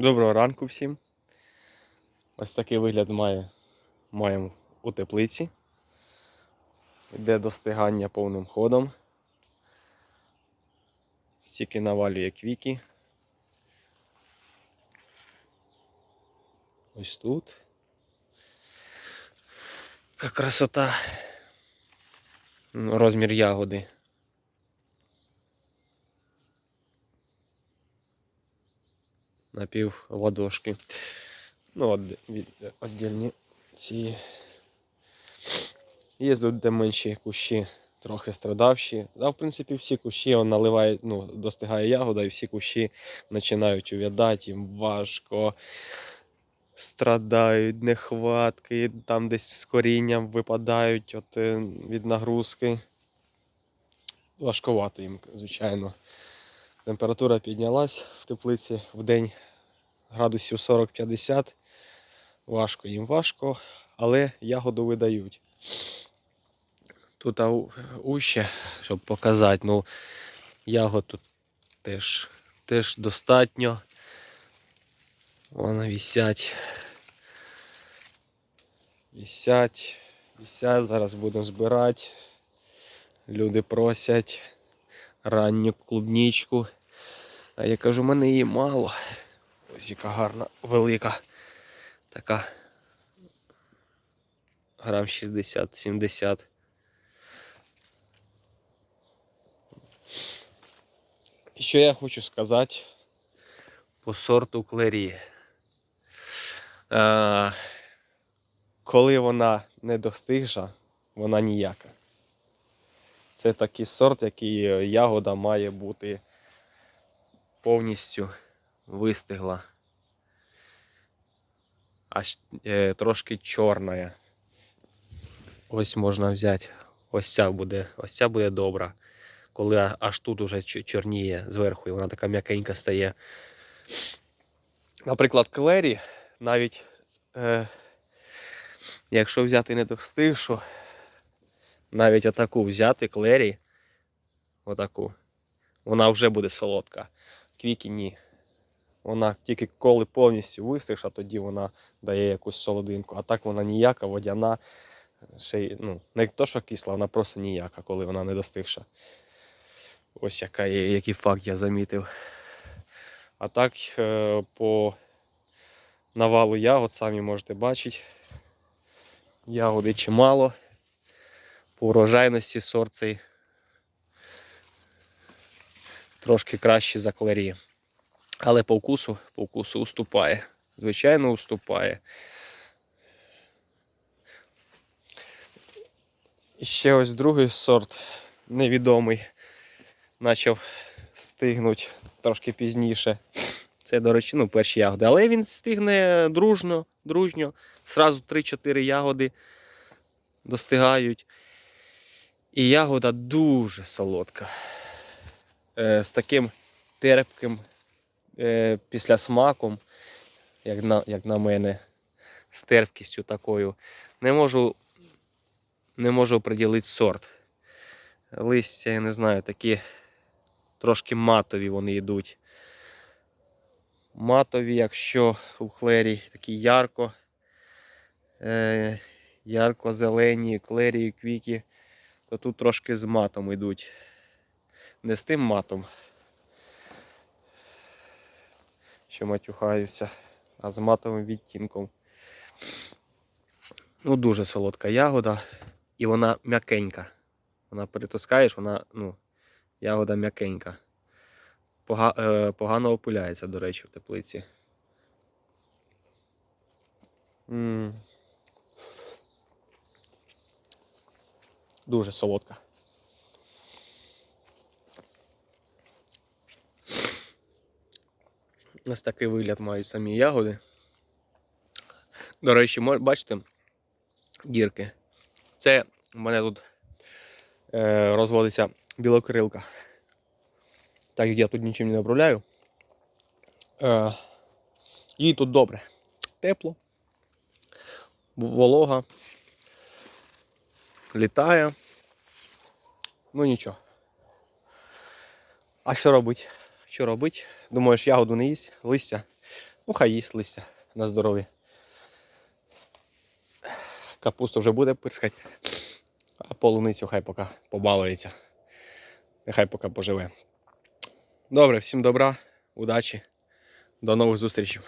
Доброго ранку всім. Ось такий вигляд має, маємо у теплиці. Йде достигання повним ходом. Стільки навалює квіки. Ось тут. Красота. Ну, Розмір ягоди. На пів ладошки. Ну, от від, віддільні ці. Є тут де менші кущі, трохи страдавші. А в принципі всі кущі он наливає, ну, достигає ягода, і всі кущі починають увядати, їм важко. Страдають, нехватки, там десь з корінням випадають от, е, від нагрузки. Важковато їм, звичайно. Температура піднялась в теплиці в день градусів 40-50. Важко їм важко, але ягоду видають. Тут уще, щоб показати, ну, ягод тут теж, теж достатньо. Вони висять. Висять, висять, зараз будемо збирати. Люди просять ранню клубнічку. А я кажу, в мене її мало. Ось яка гарна, велика. Така. Грам 60-70. І що я хочу сказати по сорту клері. Коли вона не достигша, вона ніяка. Це такий сорт, який е, ягода має бути повністю вистигла. Аж е, трошки чорна. Ось можна взяти. Ось ця буде, ось ця буде добра. Коли аж тут уже чорніє зверху, і вона така м'якенька стає. Наприклад, клері, навіть е, якщо взяти не достигшу, навіть отаку взяти клері, отаку, вона вже буде солодка. Квіки ні. Вона тільки коли повністю вистигша, тоді вона дає якусь солодинку. А так вона ніяка, водяна, ще ну, не то, що кисла, вона просто ніяка, коли вона не достигша. Ось яка який факт я замітив. А так, е, по навалу ягод, самі можете бачити. Ягоди чимало. По урожайності сорт цей трошки кращий за клері. Але по вкусу, по вкусу уступає. Звичайно, уступає. І ще ось другий сорт невідомий. Почав стигнути трошки пізніше. Це, до речі, ну, перші ягоди. Але він стигне дружно, дружньо. Зразу 3-4 ягоди достигають. І ягода дуже солодка. Е, з таким терпким е, післясмаком, як на, як на мене, з терпкістю такою. Не можу, не можу приділити сорт. Листя, я не знаю, такі трошки матові вони йдуть. Матові, якщо у клері такі ярко, е, ярко-зелені клері, квіки, то тут трошки з матом йдуть. Не з тим матом, що матюхаються, а з матовим відтінком. Ну, дуже солодка ягода, і вона м'якенька. Вона перетискаєш, вона, ну, ягода м'якенька. Пога, е, погано опиляється, до речі, в теплиці. м Дуже солодка. Ось такий вигляд мають самі ягоди. До речі, бачите дірки. Це в мене тут е, розводиться білокрилка. Так як я тут нічим не обробляю. Е, їй тут добре. Тепло, волога, літає. Ну нічого. А що робить? Що робить? Думаєш, ягоду не їсть, листя. Ну, хай їсть листя на здоров'я. Капусту вже буде пирскати, а полуницю хай поки побалується. Нехай поки поживе. Добре, всім добра, удачі, до нових зустрічей.